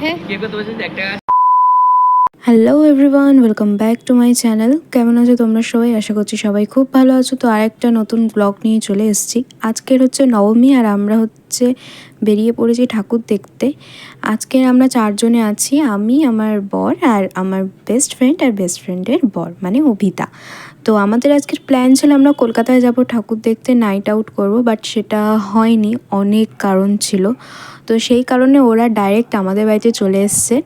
হ্যাঁ কে কত বলছে একটা hello everyone welcome back to my channel কেমন আছো তোমরা সবাই? আশা করছি সবাই খুব ভালো আছো। তো আরেকটা নতুন ব্লগ নিয়ে চলে এসেছি। আজকের হচ্ছে নবমী আর আমরা হচ্ছে বেরিয়ে পড়েছি ঠাকুর দেখতে। আজকের আমরা চারজনে আছি, আমি, আমার বর আর আমার বেস্ট ফ্রেন্ড আর বেস্ট ফ্রেন্ডের বর মানে অভিতা। তো আমাদের আজকের প্ল্যান ছিল আমরা কলকাতায় যাব ঠাকুর দেখতে নাইট আউট করব বাট সেটা হয়নি, অনেক কারণ ছিল। তো সেই কারণে ওরা ডাইরেক্ট আমাদের বাড়িতে চলে এসছে।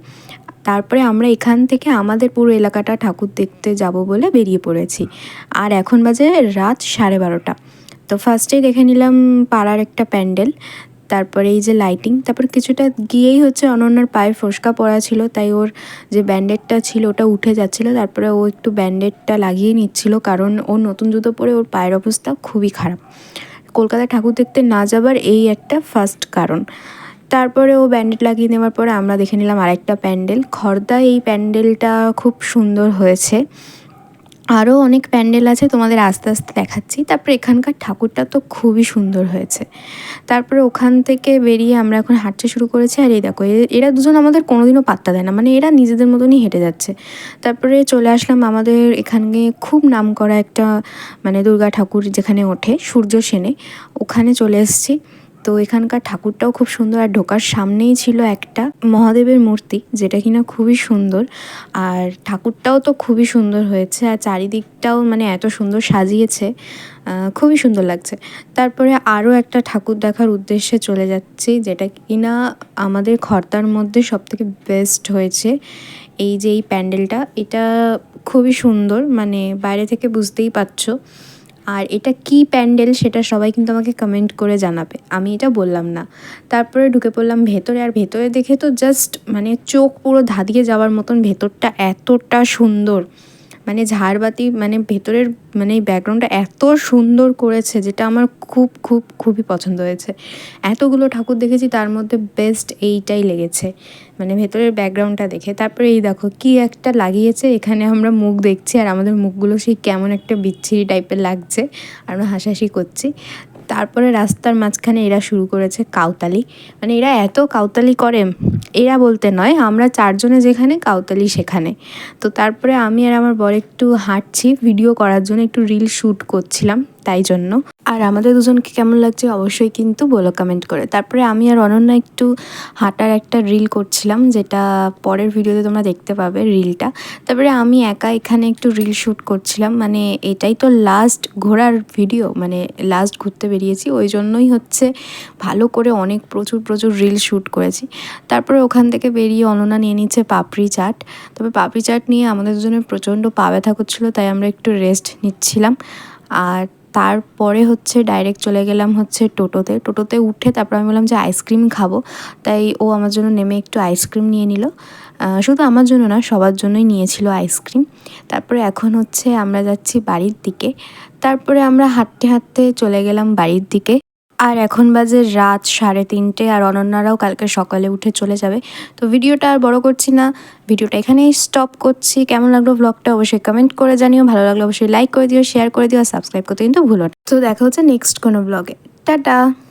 তারপরে আমরা এখান থেকে আমাদের পুরো এলাকাটা ঠাকুর দেখতে যাব বলে বেরিয়ে পড়েছি। আর এখন বাজে রাত সাড়ে বারোটা। তো ফার্স্টেই দেখে নিলাম পাড়ার একটা প্যান্ডেল, তারপরে এই যে লাইটিং তারপর কিছুটা গিয়েই হচ্ছে অনন্যার পায়ে ফোসকা পড়া ছিল, তাই ওর যে ব্যান্ডেডটা ছিল ওটা উঠে যাচ্ছিল, তারপরে ও একটু ব্যান্ডেডটা লাগিয়ে নিচ্ছিল, কারণ ও নতুন জুতো পরে ওর পায়ের অবস্থা খুবই খারাপ। কলকাতায় ঠাকুর দেখতে না যাবার এই একটা ফার্স্ট কারণ। তারপরে ও ব্যান্ডেড লাগিয়ে নেওয়ার পরে আমরা দেখে নিলাম আরেকটা প্যান্ডেল। খর্দা এই প্যান্ডেলটা খুব সুন্দর হয়েছে। আরও অনেক প্যান্ডেল আছে, তোমাদের আস্তে আস্তে দেখাচ্ছি। তারপরে এখানকার ঠাকুরটা তো খুবই সুন্দর হয়েছে। তারপরে ওখান থেকে বেরিয়ে আমরা এখন হাঁটতে শুরু করেছি, আর এই দেখো এরা দুজন আমাদের কোনোদিনও পাত্তা দেয় না। মানে এরা নিজেদের মতনই হেঁটে যাচ্ছে। তারপরে চলে আসলাম আমাদের এখানে খুব নাম করা একটা মানে দুর্গা ঠাকুর যেখানে ওঠে, সূর্য সেনে। ওখানে চলে এসেছি। তো এখানকার ঠাকুরটাও খুব সুন্দর আর ঢোকার সামনেই ছিল একটা মহাদেবের মূর্তি, যেটা কিনা খুবই সুন্দর। আর ঠাকুরটাও তো খুবই সুন্দর হয়েছে আর চারিদিকটাও মানে এত সুন্দর সাজিয়েছে খুবই সুন্দর লাগছে। তারপরে আরও একটা ঠাকুর দেখার উদ্দেশ্যে চলে যাচ্ছি, যেটা কিনা আমাদের খর্তার মধ্যে সবথেকে বেস্ট হয়েছে। এই যে এই প্যান্ডেলটা, এটা খুবই সুন্দর মানে বাইরে থেকে বুঝতেই পারছ। আর এটা কি প্যান্ডেল সেটা সবাই কিন্তু আমাকে কমেন্ট করে জানাবে। আমি এটা বললাম না। তারপরে ঢুকে পড়লাম ভেতরে আর ভেতরে দেখে তো জাস্ট মানে চোখ পুরো ধাঁধিয়ে যাওয়ার মতন ভেতরটা এতটা সুন্দর। মানে ঝাড়বাতি মানে ভেতরের মানে এই ব্যাকগ্রাউন্ডটা এত সুন্দর করেছে যেটা আমার খুব খুব, খুবই পছন্দ হয়েছে। এতগুলো ঠাকুর দেখেছি তার মধ্যে বেস্ট এইটাই লেগেছে মানে ভেতরের ব্যাকগ্রাউন্ডটা দেখে। তারপরে এই দেখো কি একটা লাগিয়েছে, এখানে আমরা মুখ দেখছি আর আমাদের মুখগুলো সেই কেমন একটা বিচ্ছিরি টাইপের লাগছে আমরা হাসাহাসি করছি। তারপরে রাস্তার মাঝখানে এরা শুরু করেছে কাউতালি। মানে এরা এত কাউতালি করে, এরা বলতে নয়, আমরা চারজনে যেখানে, কাউতালি সেখানে। তো তারপরে আমি আর আমার বর একটু হাঁটছি ভিডিও করার জন্য একটু রিল শ্যুট করছিলাম। তাই জন্য। আর আমাদের দুজনকে কেমন লাগছে অবশ্যই কিন্তু বলো কমেন্ট করে। তারপরে আমি আর অনন্যা একটু হাঁটার একটা রিল করছিলাম, যেটা পরের ভিডিওতে তোমরা দেখতে পাবে রিলটা তারপরে আমি একা এখানে একটু রিল শ্যুট করছিলাম মানে এটাই তো লাস্ট ঘোরার ভিডিও মানে লাস্ট ঘুরতে বেরিয়েছি। ওই জন্যই হচ্ছে ভালো করে অনেক প্রচুর প্রচুর রিল শ্যুট করেছি। তারপরে ওখান থেকে বেরিয়ে অননা নিয়ে নিচ্ছে পাপড়ি চাট। তবে পাপড়ি চাট নিয়ে আমাদের দুজনের প্রচণ্ড পা ব্যথা করছিল, তাই আমরা একটু রেস্ট নিচ্ছিলাম। আর তারপরে হচ্ছে ডাইরেক্ট চলে গেলাম হচ্ছে টোটোতে। টোটোতে উঠে তারপর আমি বললাম যে আইসক্রিম খাব। তাই ও আমার জন্য নেমে একটু আইসক্রিম নিয়ে নিল। শুধু আমার জন্য না, সবার জন্যই নিয়েছিল আইসক্রিম তারপরে এখন হচ্ছে আমরা যাচ্ছি বাড়ির দিকে। তারপরে আমরা হাঁটতে হাঁটতে চলে গেলাম বাড়ির দিকে। আর এখন বাজে রাত সাড়ে তিনটে আর অনন্যারাও কালকে সকালে উঠে চলে যাবে। তো ভিডিওটা আর বড় করছি না। ভিডিওটা এখানেই স্টপ করছি। কেমন লাগল ব্লগটা অবশ্যই কমেন্ট করে জানিও। ভালো লাগল অবশ্যই লাইক করে দিও শেয়ার করে দিও আর সাবস্ক্রাইব করতে কিন্তু ভুলো তো দেখা হচ্ছে নেক্সট কোনো ব্লগে টাটা!